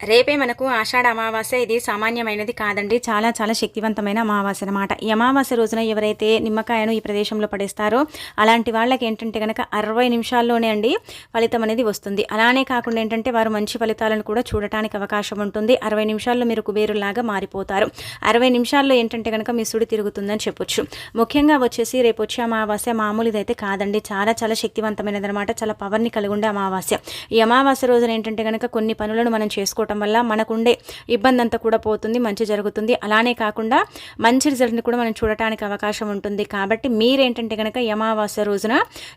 రేపే మనకు ఆషాఢ అమావాస్య. ఇది సామాన్యమైనది కాదండి. చాలా చాలా శక్తివంతమైన అమావాస్య అనమాట ఈ అమావాస్య రోజున ఎవరైతే నిమ్మకాయను ఈ ప్రదేశంలో పడేస్తారో అలాంటి వాళ్ళకి ఏంటంటే కనుక అరవై నిమిషాల్లోనే అండి ఫలితం అనేది వస్తుంది. అలానే కాకుండా ఏంటంటే వారు మంచి ఫలితాలను కూడా చూడటానికి అవకాశం ఉంటుంది. అరవై నిమిషాల్లో మీరు కుబేరులాగా మారిపోతారు. అరవై నిమిషాల్లో ఏంటంటే కనుక మీ సుడి తిరుగుతుందని చెప్పొచ్చు. ముఖ్యంగా వచ్చేసి రేపు వచ్చే అమావాస్య మామూలు ఇదైతే కాదండి. చాలా చాలా శక్తివంతమైనది అనమాట చాలా పవర్ని కలిగి ఉండే అమావాస్య. ఈ అమావాస్య రోజున ఏంటంటే కనుక కొన్ని పనులను మనం చేసుకోవటం వల్ల మనకుండే ఇబ్బంది అంతా కూడా పోతుంది మంచి జరుగుతుంది. అలానే కాకుండా మంచి రిజల్ట్ని కూడా మనం చూడటానికి అవకాశం ఉంటుంది. కాబట్టి మీరేంటంటే కనుక అమావాస్య రోజున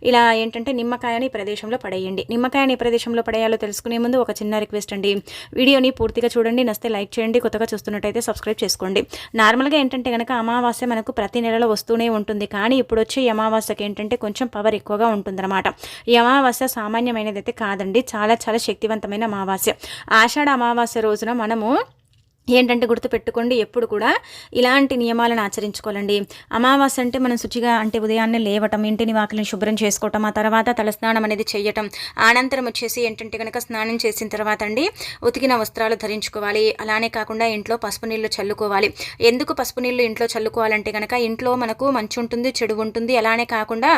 ఇలా ఏంటంటే నిమ్మకాయని ప్రదేశంలో పడేయండి. నిమ్మకాయని ఏ ప్రదేశంలో పడేయాలో తెలుసుకునే ముందు ఒక చిన్న రిక్వెస్ట్ అండి. వీడియోని పూర్తిగా చూడండి నస్తే లైక్ చేయండి కొత్తగా చూస్తున్నట్టయితే సబ్స్క్రైబ్ చేసుకోండి. నార్మల్గా ఏంటంటే కనుక అమావాస్య మనకు ప్రతి నెలలో వస్తూనే ఉంటుంది. కానీ ఇప్పుడు వచ్చే అమావాస్యకి ఏంటంటే కొంచెం పవర్ ఎక్కువగా ఉంటుందన్నమాట. ఈ అమావాస్య సామాన్యమైనది అయితే కాదండి. చాలా చాలా శక్తివంతమైన అమావాస్య. ఆషాఢ అమావాస్య రోజున మనము ఏంటంటే గుర్తుపెట్టుకోండి ఎప్పుడు కూడా ఇలాంటి నియమాలను ఆచరించుకోవాలండి. అమావాస్య అంటే మనం శుచిగా అంటే ఉదయాన్నే లేవటం ఇంటిని వాకిలిని శుభ్రం చేసుకోవటం ఆ తర్వాత తలస్నానం అనేది చేయటం అనంతరం వచ్చేసి ఏంటంటే కనుక స్నానం చేసిన తర్వాత అండి ఉతికిన వస్త్రాలు ధరించుకోవాలి. అలానే కాకుండా ఇంట్లో పసుపు నీళ్ళు చల్లుకోవాలి. ఎందుకు పసుపు నీళ్ళు ఇంట్లో చల్లుకోవాలంటే కనుక ఇంట్లో మనకు మంచి ఉంటుంది చెడు ఉంటుంది. అలానే కాకుండా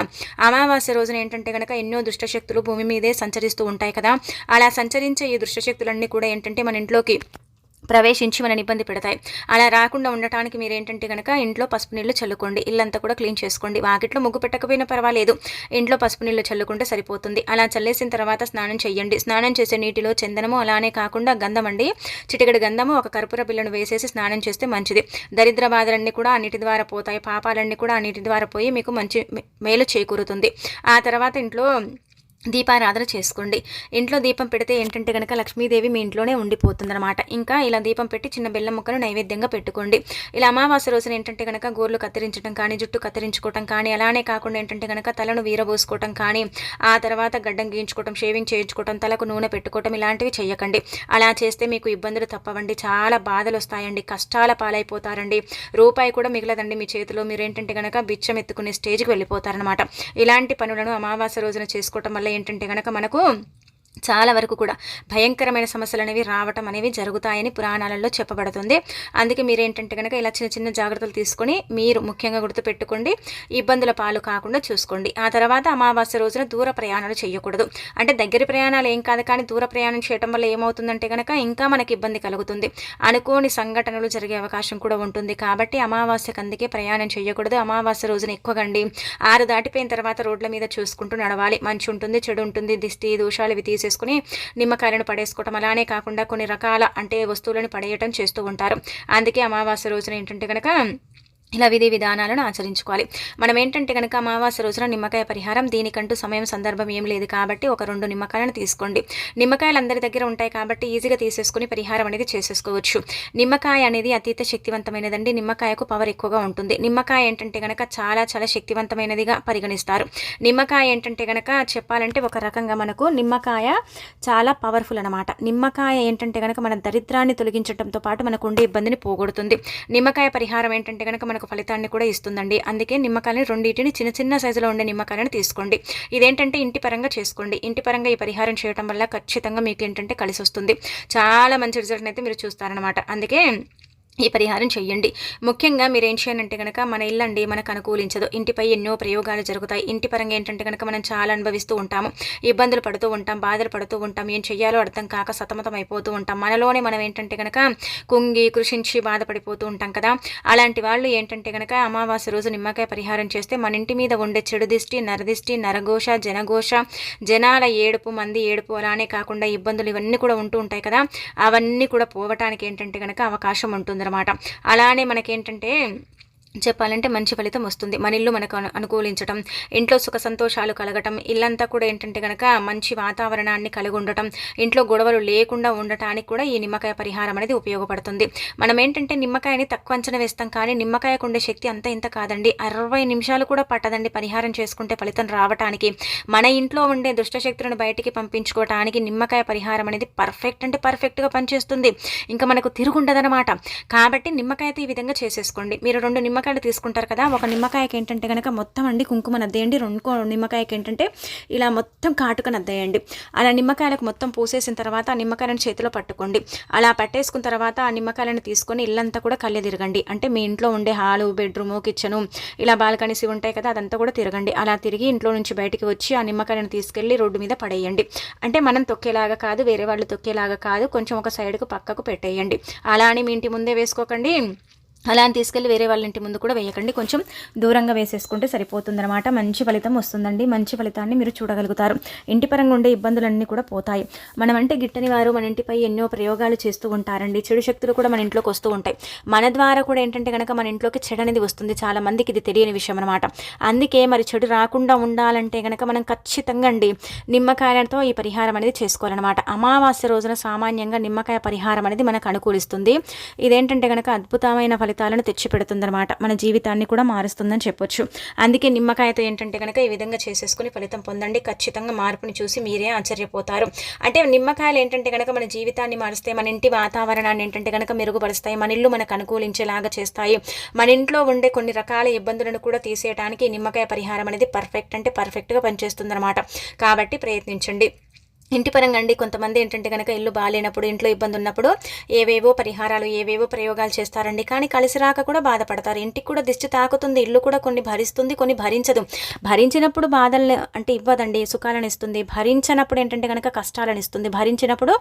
అమావాస్య రోజున ఏంటంటే కనుక ఎన్నో దుష్టశక్తులు భూమి మీదే సంచరిస్తూ ఉంటాయి కదా. అలా సంచరించే ఈ దుష్టశక్తులన్నీ కూడా ఏంటంటే మన ఇంట్లోకి ప్రవేశించి మనని ఇబ్బంది పెడతాయి. అలా రాకుండా ఉండటానికి మీరు ఏంటంటే కనుక ఇంట్లో పసుపు నీళ్ళు చల్లుకోండి. ఇల్లంతా కూడా క్లీన్ చేసుకోండి. వాకిట్లో ముగ్గు పెట్టకపోయినా పర్వాలేదు. ఇంట్లో పసుపు నీళ్ళు చల్లుకుంటే సరిపోతుంది. అలా చల్లేసిన తర్వాత స్నానం చేయండి స్నానం చేసే నీటిలో చందనము అలానే కాకుండా గంధం అండి. చిటికడి గంధము ఒక కర్పూర బిల్లను వేసేసి స్నానం చేస్తే మంచిది. దరిద్ర బాధలన్నీ కూడా ఆ నీటి ద్వారా పోతాయి. పాపాలన్నీ కూడా ఆ నీటి ద్వారా పోయి మీకు మంచి మేలు చేకూరుతుంది. ఆ తర్వాత ఇంట్లో దీపారాధన చేసుకోండి. ఇంట్లో దీపం పెడితే ఏంటంటే కనుక లక్ష్మీదేవి మీ ఇంట్లోనే ఉండిపోతుందన్నమాట. ఇంకా ఇలా దీపం పెట్టి చిన్న బెల్లం ముక్కను నైవేద్యంగా పెట్టుకోండి. ఇలా అమావాస్య రోజున ఏంటంటే కనుక గోర్లు కత్తిరించడం కానీ జుట్టు కత్తిరించుకోవటం కానీ అలానే కాకుండా ఏంటంటే కనుక తలను వీరబోసుకోవటం కానీ ఆ తర్వాత గడ్డం గీయించుకోవటం షేవింగ్ చేయించుకోవటం తలకు నూనె పెట్టుకోవటం ఇలాంటివి చేయకండి అలా చేస్తే మీకు ఇబ్బందులు తప్పవండి. చాలా బాధలు వస్తాయండి కష్టాల పాలైపోతారండి. రూపాయి కూడా మిగలదండి మీ చేతిలో. మీరు ఏంటంటే కనుక బిచ్చం ఎత్తుకునే స్టేజ్కి వెళ్ళిపోతారనమాట ఇలాంటి పనులను అమావాస్య రోజున చేసుకోవటం వల్ల ఏంటంటే కనుక మనకు చాలా వరకు కూడా భయంకరమైన సమస్యలు అనేవి రావటం అనేవి జరుగుతాయని పురాణాలలో చెప్పబడుతుంది. అందుకే మీరు ఏంటంటే కనుక ఇలా చిన్న చిన్న జాగ్రత్తలు తీసుకొని మీరు ముఖ్యంగా గుర్తుపెట్టుకోండి. ఇబ్బందుల పాలు కాకుండా చూసుకోండి. ఆ తర్వాత అమావాస్య రోజున దూర ప్రయాణాలు చేయకూడదు. అంటే దగ్గర ప్రయాణాలు ఏం కాదు కానీ దూర ప్రయాణం చేయడం వల్ల ఏమవుతుందంటే కనుక ఇంకా మనకి ఇబ్బంది కలుగుతుంది. అనుకోని సంఘటనలు జరిగే అవకాశం కూడా ఉంటుంది. కాబట్టి అమావాస్యకు అందుకే ప్రయాణం చేయకూడదు. అమావాస్య రోజున ఎక్కువగండి. ఆరు దాటిపోయిన తర్వాత రోడ్ల మీద చూసుకుంటూ నడవాలి. మంచి ఉంటుంది చెడు ఉంటుంది దిష్టి దోషాలు ఇవి చేసుకుని నిమ్మకాయలను పడేసుకోవటం అలానే కాకుండా కొన్ని రకాల అంటే వస్తువులను పడేయటం చేస్తూ ఉంటారు. అందుకే అమావాస్య రోజున ఏంటంటే కనుక ఇలా విధి విధానాలను ఆచరించుకోవాలి. మనం ఏంటంటే కనుక అమావాస్య రోజున నిమ్మకాయ పరిహారం దీనికంటూ సమయం సందర్భం ఏం లేదు కాబట్టి ఒక రెండు నిమ్మకాయలను తీసుకోండి. నిమ్మకాయలు అందరి దగ్గర ఉంటాయి కాబట్టి ఈజీగా తీసేసుకుని పరిహారం అనేది చేసేసుకోవచ్చు. నిమ్మకాయ అనేది అతీత శక్తివంతమైనదండి. నిమ్మకాయకు పవర్ ఎక్కువగా ఉంటుంది. నిమ్మకాయ ఏంటంటే కనుక చాలా చాలా శక్తివంతమైనదిగా పరిగణిస్తారు. నిమ్మకాయ ఏంటంటే కనుక చెప్పాలంటే ఒక రకంగా మనకు నిమ్మకాయ చాలా పవర్ఫుల్ అనమాట నిమ్మకాయ ఏంటంటే కనుక మన దరిద్రాన్ని తొలగించడంతో పాటు మనకు ఉండే ఇబ్బందిని పోగొడుతుంది. నిమ్మకాయ పరిహారం ఏంటంటే కనుక మనకు ఫలితాన్ని కూడా ఇస్తుందండి. అందుకే నిమ్మకాయని రెండింటిని చిన్న చిన్న సైజులో ఉండే నిమ్మకాయలను తీసుకోండి. ఇదేంటంటే ఇంటి పరంగా చేసుకోండి. ఇంటి పరంగా ఈ పరిహారం చేయడం వల్ల ఖచ్చితంగా మీకు ఏంటంటే కలిసి వస్తుంది చాలా మంచి రిజల్ట్ని అయితే మీరు చూస్తారనమాట అందుకే ఈ పరిహారం చేయండి. ముఖ్యంగా మీరు ఏం చేయాలంటే కనుక మన ఇల్లు అండి మనకు అనుకూలించదు. ఇంటిపై ఎన్నో ప్రయోగాలు జరుగుతాయి. ఇంటి పరంగా ఏంటంటే కనుక మనం చాలా అనుభవిస్తూ ఉంటాము. ఇబ్బందులు పడుతూ ఉంటాం బాధలు పడుతూ ఉంటాం. ఏం చేయాలో అర్థం కాక సతమతం అయిపోతూ ఉంటాం. మనలోనే మనం ఏంటంటే కనుక కుంగి కృషించి బాధపడిపోతూ ఉంటాం కదా. అలాంటి వాళ్ళు ఏంటంటే కనుక అమావాస్య రోజు నిమ్మకాయ పరిహారం చేస్తే మన ఇంటి మీద ఉండే చెడు దిష్టి నరదిష్టి నరఘోష జనఘోష జనాల ఏడుపు మంది ఏడుపు అలానే కాకుండా ఇబ్బందులు ఇవన్నీ కూడా ఉంటూ ఉంటాయి కదా. అవన్నీ కూడా పోవటానికి ఏంటంటే కనుక అవకాశం ఉంటుంది. అనమాట అలానే మనకేంటంటే చెప్పాలంటే మంచి ఫలితం వస్తుంది. మన ఇల్లు మనకు అనుకూలించడం అనుకూలించటం ఇంట్లో సుఖ సంతోషాలు కలగటం ఇల్లంతా కూడా ఏంటంటే కనుక మంచి వాతావరణాన్ని కలిగి ఉండటం ఇంట్లో గొడవలు లేకుండా ఉండటానికి కూడా ఈ నిమ్మకాయ పరిహారం అనేది ఉపయోగపడుతుంది. మనం ఏంటంటే నిమ్మకాయని తక్కువ అంచనా వేస్తాం కానీ నిమ్మకాయకు ఉండే శక్తి అంత ఇంత కాదండి. అరవై నిమిషాలు కూడా పట్టదండి పరిహారం చేసుకుంటే ఫలితం రావటానికి. మన ఇంట్లో ఉండే దుష్టశక్తులను బయటికి పంపించుకోవటానికి నిమ్మకాయ పరిహారం అనేది పర్ఫెక్ట్ అంటే పర్ఫెక్ట్గా పనిచేస్తుంది. ఇంకా మనకు తిరుగుండదనమాట కాబట్టి నిమ్మకాయతో ఈ విధంగా చేసేసుకోండి. మీరు రెండు నిమ్మకాయ నిమ్మకాయలు తీసుకుంటారు కదా ఒక నిమ్మకాయకి ఏంటంటే కనుక మొత్తం అండి కుంకుమ నద్దేయండి. రెండు నిమ్మకాయకి ఏంటంటే ఇలా మొత్తం కాటుక నద్దేయండి. అలా నిమ్మకాయలకు మొత్తం పూసేసిన తర్వాత ఆ నిమ్మకాయలను చేతిలో పట్టుకోండి. అలా పట్టేసుకున్న తర్వాత ఆ నిమ్మకాయలను తీసుకొని ఇల్లంతా కూడా కళ్ళే తిరగండి. అంటే మీ ఇంట్లో ఉండే హాలు బెడ్రూము కిచెను ఇలా బాల్కనీస్ ఉంటాయి కదా అదంతా కూడా తిరగండి. అలా తిరిగి ఇంట్లో నుంచి బయటికి వచ్చి ఆ నిమ్మకాయలను తీసుకెళ్ళి రోడ్డు మీద పడేయండి. అంటే మనం తొక్కేలాగా కాదు వేరే వాళ్ళు తొక్కేలాగా కాదు కొంచెం ఒక సైడ్కు పక్కకు పెట్టేయండి. అలా అని మీ ఇంటి ముందే వేసుకోకండి. అలా అని తీసుకెళ్ళి వేరే వాళ్ళ ఇంటి ముందు కూడా వేయకండి. కొంచెం దూరంగా వేసేసుకుంటే సరిపోతుందన్నమాట. మంచి ఫలితం వస్తుందండి. మంచి ఫలితాన్ని మీరు చూడగలుగుతారు. ఇంటి పరంగా ఉండే ఇబ్బందులన్నీ కూడా పోతాయి. మనం అంటే గిట్టని వారు మన ఇంటిపై ఎన్నో ప్రయోగాలు చేస్తూ ఉంటారండి. చెడు శక్తులు కూడా మన ఇంట్లోకి వస్తూ ఉంటాయి. మన ద్వారా కూడా ఏంటంటే కనుక మన ఇంట్లోకి చెడు అనేది వస్తుంది. చాలా మందికి ఇది తెలియని విషయం అనమాట అందుకే మరి చెడు రాకుండా ఉండాలంటే కనుక మనం ఖచ్చితంగా అండి నిమ్మకాయలతో ఈ పరిహారం అనేది చేసుకోవాలన్నమాట. అమావాస్య రోజున సామాన్యంగా నిమ్మకాయ పరిహారం అనేది మనకు అనుకూలిస్తుంది. ఇదేంటంటే కనుక అద్భుతమైన ఫలితాలను తెచ్చిపెడుతుందన్నమాట. మన జీవితాన్ని కూడా మారుస్తుందని చెప్పొచ్చు. అందుకే నిమ్మకాయతో ఏంటంటే కనుక ఈ విధంగా చేసేసుకుని ఫలితం పొందండి. ఖచ్చితంగా మార్పుని చూసి మీరే ఆశ్చర్యపోతారు. అంటే నిమ్మకాయలు ఏంటంటే కనుక మన జీవితాన్ని మారుస్తాయి. మన ఇంటి వాతావరణాన్ని ఏంటంటే కనుక మెరుగుపరుస్తాయి. మన ఇల్లు మనకు అనుకూలించేలాగా చేస్తాయి. మన ఇంట్లో ఉండే కొన్ని రకాల ఇబ్బందులను కూడా తీసేయడానికి నిమ్మకాయ పరిహారం అనేది పర్ఫెక్ట్ అంటే పర్ఫెక్ట్గా పనిచేస్తుందన్నమాట. కాబట్టి ప్రయత్నించండి. ఇంటి పరంగా అండి కొంతమంది ఏంటంటే కనుక ఇల్లు బాగాలేనప్పుడు ఇంట్లో ఇబ్బంది ఉన్నప్పుడు ఏవేవో పరిహారాలు ఏవేవో ప్రయోగాలు చేస్తారండి. కానీ కలిసి రాక కూడా బాధపడతారు. ఇంటికి కూడా దిష్టి తాకుతుంది ఇల్లు కూడా కొన్ని భరిస్తుంది కొన్ని భరించదు. భరించినప్పుడు బాధలు అంటే ఇవ్వదండి సుఖాలను ఇస్తుంది. భరించినప్పుడు ఏంటంటే కనుక కష్టాలను ఇస్తుంది. భరించినప్పుడు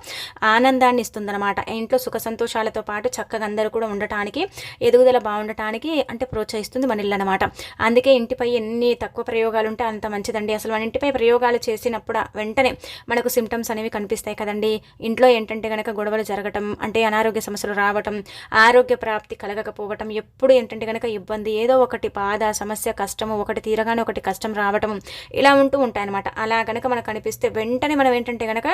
ఆనందాన్ని ఇస్తుంది అనమాట ఇంట్లో సుఖ సంతోషాలతో పాటు చక్కగా అందరూ కూడా ఉండటానికి ఎదుగుదల బాగుండటానికి అంటే ప్రోత్సహిస్తుంది మన ఇల్లు అనమాట అందుకే ఇంటిపై ఎన్ని తక్కువ ప్రయోగాలు ఉంటే అంత మంచిదండి. అసలు మన ఇంటిపై ప్రయోగాలు చేసినప్పుడు వెంటనే మనకు సిమ్టమ్స్ అనేవి కనిపిస్తాయి కదండి. ఇంట్లో ఏంటంటే కనుక గొడవలు జరగటం అంటే అనారోగ్య సమస్యలు రావటం ఆరోగ్య ప్రాప్తి కలగకపోవటం ఎప్పుడు ఏంటంటే కనుక ఇబ్బంది ఏదో ఒకటి బాధ సమస్య కష్టము ఒకటి తీరగానే ఒకటి కష్టం రావటం ఇలా ఉంటూ ఉంటాయన్నమాట. అలా కనుక మనకు కనిపిస్తే వెంటనే మనం ఏంటంటే కనుక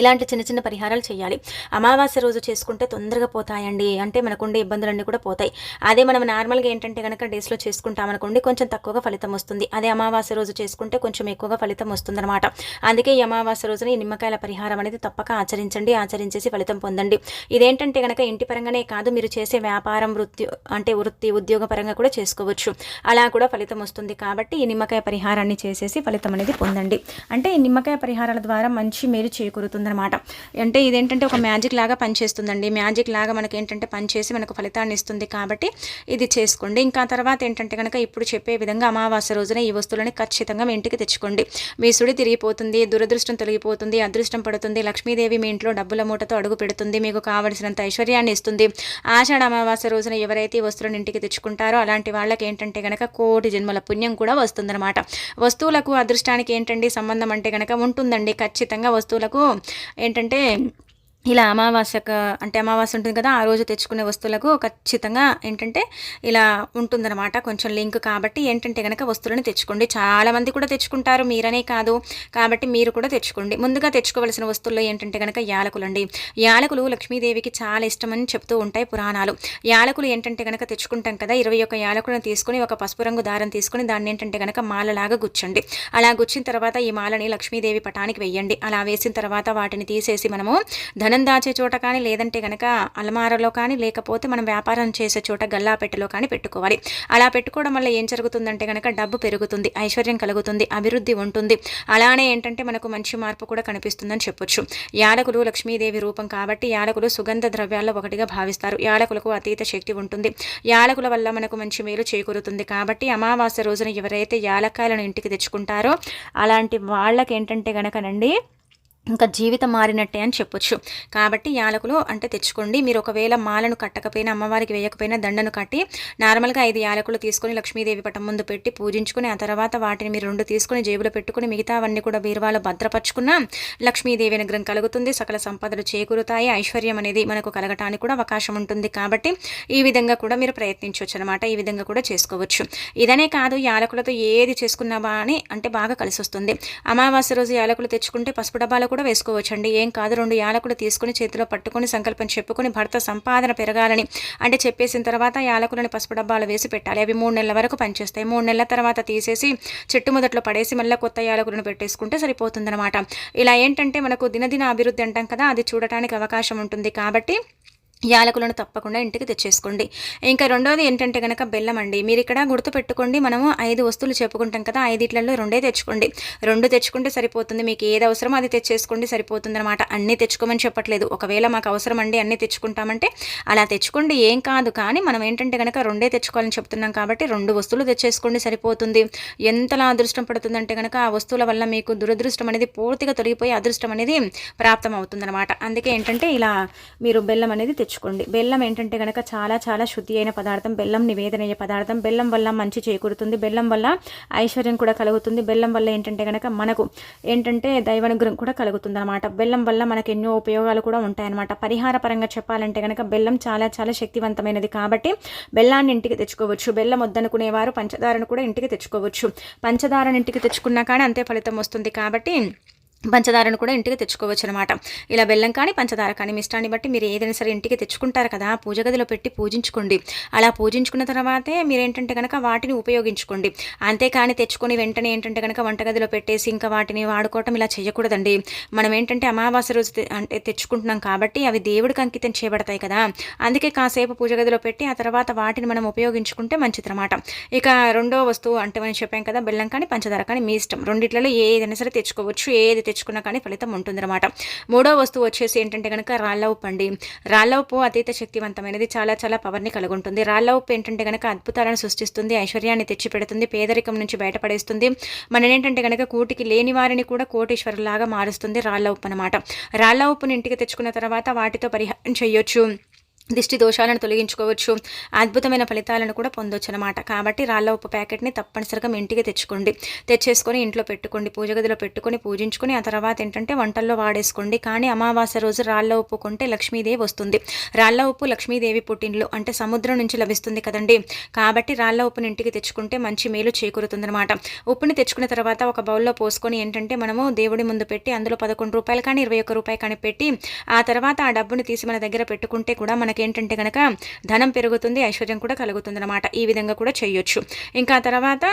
ఇలాంటి చిన్న చిన్న పరిహారాలు చేయాలి. అమావాస్య రోజు చేసుకుంటే తొందరగా పోతాయండి. అంటే మనకుండే ఇబ్బందులన్నీ కూడా పోతాయి. అదే మనం నార్మల్గా ఏంటంటే కనుక డేస్లో చేసుకుంటామనుకోండి కొంచెం తక్కువగా ఫలితం వస్తుంది. అదే అమావాస్య రోజు చేసుకుంటే కొంచెం ఎక్కువగా ఫలితం వస్తుందన్నమాట. అందుకే ఈ అమావాస్య రోజున ఈ నిమ్మకాయల పరిహారం అనేది తప్పక ఆచరించండి. ఆచరించేసి ఫలితం పొందండి. ఇదేంటంటే కనుక ఇంటి పరంగానే కాదు మీరు చేసే వ్యాపారం వృత్తి అంటే వృత్తి ఉద్యోగ పరంగా కూడా చేసుకోవచ్చు. అలా కూడా ఫలితం వస్తుంది కాబట్టి ఈ నిమ్మకాయ పరిహారాన్ని చేసేసి ఫలితం అనేది పొందండి. అంటే ఈ నిమ్మకాయ పరిహారాల ద్వారా మంచి మేలు చేకూరుతుంది అనమాట అంటే ఇదేంటంటే ఒక మ్యాజిక్ లాగా పనిచేస్తుందండి. మ్యాజిక్ లాగా మనకి ఏంటంటే పనిచేసి మనకు ఫలితాన్ని ఇస్తుంది కాబట్టి ఇది చేసుకోండి. ఇంకా తర్వాత ఏంటంటే కనుక ఇప్పుడు చెప్పే విధంగా అమావాస్య రోజున ఈ వస్తువులని ఖచ్చితంగా మీ ఇంటికి తెచ్చుకోండి. మీ సుడి తిరిగిపోతుంది దురదృష్టం తొలగిపోతుంది అదృష్టం పడుతుంది లక్ష్మీదేవి మీ ఇంట్లో డబ్బుల మూటతో అడుగు పెడుతుంది మీకు కావలసినంత ఐశ్వర్యాన్ని ఇస్తుంది. ఆషాఢ అమావాస్య రోజున ఎవరైతే ఈ వస్తువులను ఇంటికి తెచ్చుకుంటారో అలాంటి వాళ్ళకి ఏంటంటే కనుక కోటి జన్మల పుణ్యం కూడా వస్తుందన్నమాట. వస్తువులకు అదృష్టానికి ఏంటండి సంబంధం అంటే కనుక ఉంటుందండి. ఖచ్చితంగా వస్తువులకు ఏంటంటే ఇలా అమావాస్యకు అంటే అమావాస్య ఉంటుంది కదా ఆ రోజు తెచ్చుకునే వస్తువులకు ఖచ్చితంగా ఏంటంటే ఇలా ఉంటుందన్నమాట. కొంచెం లింక్ కాబట్టి ఏంటంటే కనుక వస్తువులను తెచ్చుకోండి. చాలామంది కూడా తెచ్చుకుంటారు. మీరనే కాదు. కాబట్టి మీరు కూడా తెచ్చుకోండి. ముందుగా తెచ్చుకోవలసిన వస్తువుల్లో ఏంటంటే కనుక యాలకులు అండి. యాలకులు లక్ష్మీదేవికి చాలా ఇష్టమని చెప్తూ ఉంటాయి పురాణాలు. యాలకులు ఏంటంటే కనుక తెచ్చుకుంటాం కదా ఇరవై ఒక్క యాలకులను తీసుకుని ఒక పసుపు రంగు దారం తీసుకుని దాన్ని ఏంటంటే కనుక మాలలాగా గుచ్చండి. అలా గుచ్చిన తర్వాత ఈ మాలని లక్ష్మీదేవి పటానికి వెయ్యండి అలా వేసిన తర్వాత వాటిని తీసేసి మనము ధన ధనం దాచే చోట కానీ లేదంటే కనుక అలమారలో కానీ లేకపోతే మనం వ్యాపారం చేసే చోట గల్లాపెట్టెలో కానీ పెట్టుకోవాలి. అలా పెట్టుకోవడం వల్ల ఏం జరుగుతుందంటే కనుక డబ్బు పెరుగుతుంది ఐశ్వర్యం కలుగుతుంది అభివృద్ధి ఉంటుంది. అలానే ఏంటంటే మనకు మంచి మార్పు కూడా కనిపిస్తుందని చెప్పొచ్చు. యాలకులు లక్ష్మీదేవి రూపం కాబట్టి యాలకులు సుగంధ ద్రవ్యాల్లో ఒకటిగా భావిస్తారు. యాలకులకు అతీత శక్తి ఉంటుంది. యాలకుల వల్ల మనకు మంచి మేలు చేకూరుతుంది కాబట్టి అమావాస్య రోజున ఎవరైతే యాలకాయలను ఇంటికి తెచ్చుకుంటారో అలాంటి వాళ్ళకి ఏంటంటే కనుకనండి ఇంకా జీవితం మారినట్టే అని చెప్పొచ్చు. కాబట్టి యాలకులు అంటే తెచ్చుకోండి. మీరు ఒకవేళ మాలను కట్టకపోయినా అమ్మవారికి వేయకపోయినా దండను కట్టి నార్మల్గా ఐదు యాలకులు తీసుకొని లక్ష్మీదేవి పటం ముందు పెట్టి పూజించుకుని ఆ తర్వాత వాటిని మీరు రెండు తీసుకుని జేబులో పెట్టుకుని మిగతావన్నీ కూడా బీరువాలో భద్రపరుచుకున్న లక్ష్మీదేవి అనుగ్రహం కలుగుతుంది. సకల సంపదలు చేకూరుతాయి. ఐశ్వర్యం అనేది మనకు కలగటానికి కూడా అవకాశం ఉంటుంది. కాబట్టి ఈ విధంగా కూడా మీరు ప్రయత్నించవచ్చు అనమాట ఈ విధంగా కూడా చేసుకోవచ్చు. ఇదనే కాదు యాలకులతో ఏది చేసుకున్నావా అని అంటే బాగా కలిసి వస్తుంది అమావాస్య రోజు యాలకులు తెచ్చుకుంటే పసుపు డబ్బాలు కూడా వేసుకోవచ్చండి. ఏం కాదు రెండు యాలకులు తీసుకుని చేతిలో పట్టుకుని సంకల్పం చెప్పుకుని భర్త సంపాదన పెరగాలని అంటే చెప్పేసిన తర్వాత యాలకులను పసుపు డబ్బాలు వేసి పెట్టాలి. అవి మూడు నెలల వరకు పనిచేస్తాయి. మూడు నెలల తర్వాత తీసేసి చెట్టు మొదట్లో పడేసి మళ్ళీ కొత్త యాలకులను పెట్టేసుకుంటే సరిపోతుందన్నమాట. ఇలా ఏంటంటే మనకు దినదిన అభివృద్ధి అంటాం కదా అది చూడటానికి అవకాశం ఉంటుంది కాబట్టి యాలకులను తప్పకుండా ఇంటికి తెచ్చేసుకోండి. ఇంకా రెండోది ఏంటంటే కనుక బెల్లం అండి. మీరు ఇక్కడ గుర్తుపెట్టుకోండి మనము ఐదు వస్తువులు చెప్పుకుంటాం కదా ఐదిట్లలో రెండే తెచ్చుకోండి. రెండు తెచ్చుకుంటే సరిపోతుంది మీకు ఏది అవసరమో అది తెచ్చేసుకోండి సరిపోతుంది అనమాట అన్నీ తెచ్చుకోమని చెప్పట్లేదు. ఒకవేళ మాకు అవసరం అండి అన్నీ తెచ్చుకుంటామంటే అలా తెచ్చుకోండి ఏం కాదు. కానీ మనం ఏంటంటే కనుక రెండే తెచ్చుకోవాలని చెప్తున్నాం కాబట్టి రెండు వస్తువులు తెచ్చేసుకోండి సరిపోతుంది. ఎంతలా అదృష్టం పడుతుందంటే కనుక ఆ వస్తువుల వల్ల మీకు దురదృష్టం అనేది పూర్తిగా తొలగిపోయి అదృష్టం అనేది ప్రాప్తం అవుతుందన్నమాట అందుకే ఏంటంటే ఇలా మీరు బెల్లం అనేది తెచ్చుకోండి. బెల్లం ఏంటంటే కనుక చాలా చాలా శుద్ధి అయిన పదార్థం. బెల్లం నివేదన అయ్యే పదార్థం. బెల్లం వల్ల మంచి చేకూరుతుంది. బెల్లం వల్ల ఐశ్వర్యం కూడా కలుగుతుంది. బెల్లం వల్ల ఏంటంటే కనుక మనకు ఏంటంటే దైవానుగ్రహం కూడా కలుగుతుంది అనమాట బెల్లం వల్ల మనకు ఎన్నో ఉపయోగాలు కూడా ఉంటాయన్నమాట. పరిహార పరంగా చెప్పాలంటే కనుక బెల్లం చాలా చాలా శక్తివంతమైనది కాబట్టి బెల్లాన్ని ఇంటికి తెచ్చుకోవచ్చు. బెల్లం వద్దనుకునేవారు పంచదారను కూడా ఇంటికి తెచ్చుకోవచ్చు. పంచదారను ఇంటికి తెచ్చుకున్నా కానీ అంతే ఫలితం వస్తుంది కాబట్టి పంచదారను కూడా ఇంటికి తెచ్చుకోవచ్చు అనమాట ఇలా బెల్లం కానీ పంచదార కానీ మీ ఇష్టాన్ని బట్టి మీరు ఏదైనా సరే ఇంటికి తెచ్చుకుంటారు కదా పూజ గదిలో పెట్టి పూజించుకోండి. అలా పూజించుకున్న తర్వాతే మీరు ఏంటంటే కనుక వాటిని ఉపయోగించుకోండి. అంతేకాని తెచ్చుకొని వెంటనే ఏంటంటే కనుక వంటగదిలో పెట్టేసి ఇంకా వాటిని వాడుకోవటం ఇలా చేయకూడదండి. మనం ఏంటంటే అమావాస్య రోజు అంటే తెచ్చుకుంటున్నాం కాబట్టి అవి దేవుడికి అంకితం చేయబడతాయి కదా. అందుకే కాసేపు పూజ గదిలో పెట్టి ఆ తర్వాత వాటిని మనం ఉపయోగించుకుంటే మంచిది అనమాట ఇక రెండో వస్తువు అంటే మనం చెప్పాం కదా బెల్లం కానీ పంచదార కానీ మీ ఇష్టం. రెండిట్లలో ఏదైనా సరే తెచ్చుకోవచ్చు. ఏది తెచ్చుకున్నా కానీ ఫలితం ఉంటుందన్నమాట. మూడో వస్తువు వచ్చేసి ఏంటంటే కనుక రాళ్ళ ఉప్పు అండి రాళ్ళ ఉప్పు అతీత శక్తివంతమైనది. చాలా చాలా పవర్ని కలిగి ఉంటుంది రాళ్ళ ఉప్పు ఏంటంటే కనుక అద్భుతాలను సృష్టిస్తుంది. ఐశ్వర్యాన్ని తెచ్చి పెడుతుంది పేదరికం నుంచి బయటపడేస్తుంది. మన ఏంటంటే కనుక కూటికి లేని వారిని కూడా కోటీశ్వరులాగా మారుస్తుంది రాళ్ళ ఉప్పు అనమాట రాళ్ళ ఉప్పుని ఇంటికి తెచ్చుకున్న తర్వాత వాటితో పరిహారం చేయొచ్చు. దిష్టి దోషాలను తొలగించుకోవచ్చు. అద్భుతమైన ఫలితాలను కూడా పొందొచ్చు అనమాట కాబట్టి రాళ్ళ ఉప్పు ప్యాకెట్ని తప్పనిసరిగా ఇంటికి తెచ్చుకోండి. తెచ్చేసుకొని ఇంట్లో పెట్టుకోండి. పూజ గదిలో పెట్టుకొని పూజించుకొని ఆ తర్వాత ఏంటంటే వంటల్లో వాడేసుకోండి. కానీ అమావాస్య రోజు రాళ్ళ ఉప్పు కొంటే లక్ష్మీదేవి వస్తుంది. రాళ్ళ ఉప్పు లక్ష్మీదేవి పుట్టిండ్లు అంటే సముద్రం నుంచి లభిస్తుంది కదండి. కాబట్టి రాళ్ళ ఉప్పుని ఇంటికి తెచ్చుకుంటే మంచి మేలు చేకూరుతుందనమాట ఉప్పుని తెచ్చుకున్న తర్వాత ఒక బౌల్లో పోసుకొని ఏంటంటే మనము దేవుడి ముందు పెట్టి అందులో పదకొండు రూపాయలు కానీ ఇరవై ఒక్క రూపాయలు కానీ పెట్టి ఆ తర్వాత ఆ డబ్బుని తీసి మన దగ్గర పెట్టుకుంటే కూడా మనకి ఏంటంటే కనుక ధనం పెరుగుతుంది ఐశ్వర్యం కూడా కలుగుతుంది అనమాట ఈ విధంగా కూడా చేయొచ్చు. ఇంకా తర్వాత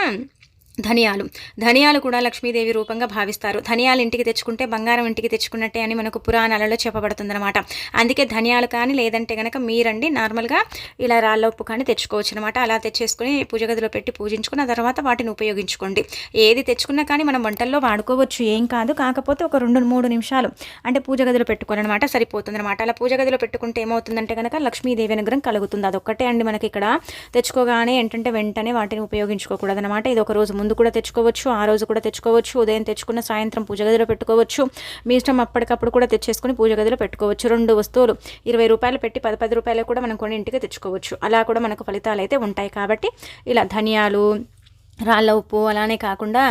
ధనియాలు. ధనియాలు కూడా లక్ష్మీదేవి రూపంగా భావిస్తారు. ధనియాలు ఇంటికి తెచ్చుకుంటే బంగారం ఇంటికి తెచ్చుకున్నట్టే అని మనకు పురాణాలలో చెప్పబడుతుందన్నమాట. అందుకే ధనియాలు కానీ లేదంటే కనుక మీరండి నార్మల్గా ఇలా రాళ్ళ ఉప్పు కానీ తెచ్చుకోవచ్చు అనమాట అలా తెచ్చేసుకుని పూజ గదిలో పెట్టి పూజించుకున్న తర్వాత వాటిని ఉపయోగించుకోండి. ఏది తెచ్చుకున్నా కానీ మనం వంటల్లో వాడుకోవచ్చు ఏం కాదు. కాకపోతే ఒక రెండు మూడు నిమిషాలు అంటే పూజ గదిలో పెట్టుకోవాలన్నమాట సరిపోతుందనమాట అలా పూజ గదిలో పెట్టుకుంటే ఏమవుతుందంటే కనుక లక్ష్మీదేవి అనుగ్రహం కలుగుతుంది. అదొక్కటే అండి మనకి ఇక్కడ తెచ్చుకోగానే ఏంటంటే వెంటనే వాటిని ఉపయోగించుకోకూడదనమాట ఇది ఒక రోజు ముందు కూడా తెచ్చుకోవచ్చు ఆ రోజు కూడా తెచ్చుకోవచ్చు ఉదయం తెచ్చుకున్న సాయంత్రం పూజ గదిలో పెట్టుకోవచ్చు మీ ఇష్టం అప్పటికప్పుడు కూడా తెచ్చేసుకుని పూజ గదిలో పెట్టుకోవచ్చు. రెండు వస్తువులు ఇరవై రూపాయలు పెట్టి పది పది రూపాయలు కూడా మనం కొన్ని ఇంటికి తెచ్చుకోవచ్చు. అలా కూడా మనకు ఫలితాలు అయితే ఉంటాయి కాబట్టి ఇలా ధనియాలు రాళ్ళ ఉప్పు అలానే కాకుండా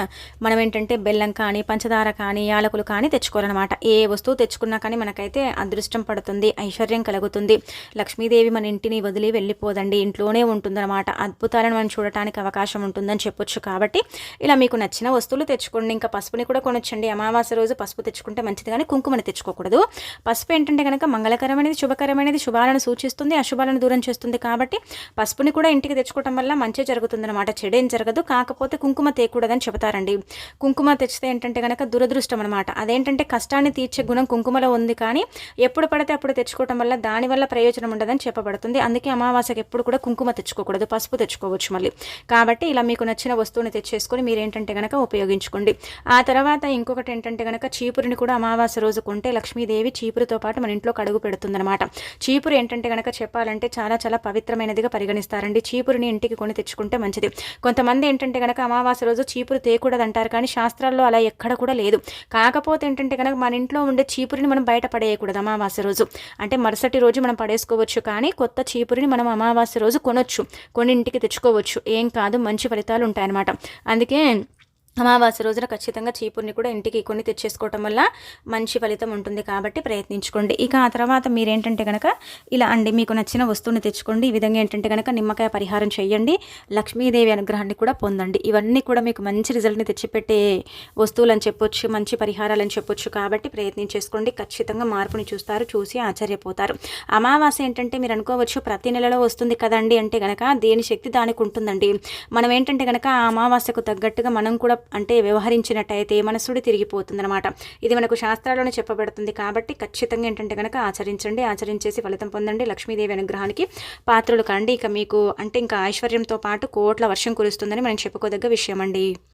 మనం ఏంటంటే బెల్లం కానీ పంచదార కానీ యాలకులు కానీ తెచ్చుకోవాలన్నమాట. ఏ వస్తువు తెచ్చుకున్నా కానీ మనకైతే అదృష్టం పడుతుంది ఐశ్వర్యం కలుగుతుంది. లక్ష్మీదేవి మన ఇంటిని వదిలి వెళ్ళిపోదండి. ఇంట్లోనే ఉంటుందన్నమాట. అద్భుతాలను మనం చూడటానికి అవకాశం ఉంటుందని చెప్పొచ్చు కాబట్టి ఇలా మీకు నచ్చిన వస్తువులు తెచ్చుకోండి. ఇంకా పసుపుని కూడా కొనొచ్చండి. అమావాస్య రోజు పసుపు తెచ్చుకుంటే మంచిది కానీ కుంకుమని తెచ్చుకోకూడదు. పసుపు ఏంటంటే కనుక మంగళకరమైనది శుభకరమైనది శుభాలను సూచిస్తుంది అశుభాలను దూరం చేస్తుంది కాబట్టి పసుపుని కూడా ఇంటికి తెచ్చుకోవటం వల్ల మంచి జరుగుతుందన్నమాట. చెడేం జరగదు. కాకపోతే కుంకుమ తేకూడదని చెబుతారండి. కుంకుమ తెచ్చితే ఏంటంటే కనుక దురదృష్టం అనమాట అదేంటంటే కష్టాన్ని తీర్చే గుణం కుంకుమలో ఉంది కానీ ఎప్పుడు పడితే అప్పుడు తెచ్చుకోవటం వల్ల దానివల్ల ప్రయోజనం ఉండదని చెప్పబడుతుంది. అందుకే అమావాస్యకి ఎప్పుడు కూడా కుంకుమ తెచ్చుకోకూడదు పసుపు తెచ్చుకోవచ్చు మళ్ళీ. కాబట్టి ఇలా మీకు నచ్చిన వస్తువుని తెచ్చేసుకొని మీరు ఏంటంటే కనుక ఉపయోగించుకోండి. ఆ తర్వాత ఇంకొకటి ఏంటంటే కనుక చీపురిని కూడా అమావాస్య రోజు కొంటే లక్ష్మీదేవి చీపురుతో పాటు మన ఇంట్లో కడుగు పెడుతుందనమాట చీపురు ఏంటంటే కనుక చెప్పాలంటే చాలా చాలా పవిత్రమైనదిగా పరిగణిస్తారండి. చీపురిని ఇంటికి కొని తెచ్చుకుంటే మంచిది. కొంతమంది ఏంటంటే ఏంటంటే కనుక అమావాస్య రోజు చీపురు తేయకూడదు అంటారు కానీ శాస్త్రాల్లో అలా ఎక్కడ కూడా లేదు. కాకపోతే ఏంటంటే కనుక మన ఇంట్లో ఉండే చీపురిని మనం బయట పడేయకూడదు అమావాస్య రోజు. అంటే మరుసటి రోజు మనం పడేసుకోవచ్చు కానీ కొత్త చీపురిని మనం అమావాస్య రోజు కొనొచ్చు. కొన్ని ఇంటికి తెచ్చుకోవచ్చు. ఏం కాదు మంచి ఫలితాలు ఉంటాయన్నమాట. అందుకే అమావాస్య రోజున ఖచ్చితంగా చీపుర్ని కూడా ఇంటికి కొన్ని తెచ్చేసుకోవటం వల్ల మంచి ఫలితం ఉంటుంది కాబట్టి ప్రయత్నించుకోండి. ఇక ఆ తర్వాత మీరేంటంటే కనుక ఇలా అండి మీకు నచ్చిన వస్తువుని తెచ్చుకోండి. ఈ విధంగా ఏంటంటే కనుక నిమ్మకాయ పరిహారం చేయండి. లక్ష్మీదేవి అనుగ్రహాన్ని కూడా పొందండి. ఇవన్నీ కూడా మీకు మంచి రిజల్ట్ని తెచ్చిపెట్టే వస్తువులు అని చెప్పొచ్చు మంచి పరిహారాలు అని చెప్పొచ్చు కాబట్టి ప్రయత్నించేసుకోండి. ఖచ్చితంగా మార్పుని చూస్తారు చూసి ఆశ్చర్యపోతారు. అమావాస్య ఏంటంటే మీరు అనుకోవచ్చు ప్రతి నెలలో వస్తుంది కదండి అంటే కనుక దేని శక్తి దానికి ఉంటుందండి. మనం ఏంటంటే కనుక ఆ అమావాస్యకు తగ్గట్టుగా మనం కూడా అంటే వ్యవహరించినట్టయితే మన తిరిగిపోతుందనమాట ఇది మనకు శాస్త్రాల్లోనే చెప్పబడుతుంది కాబట్టి ఖచ్చితంగా ఏంటంటే కనుక ఆచరించండి ఆచరించేసి ఫలితం పొందండి. లక్ష్మీదేవి అనుగ్రహానికి పాత్రలు కండి. ఇక మీకు అంటే ఇంకా ఐశ్వర్యంతో పాటు కోట్ల వర్షం కురుస్తుందని మనం చెప్పుకోదగ్గ విషయం అండి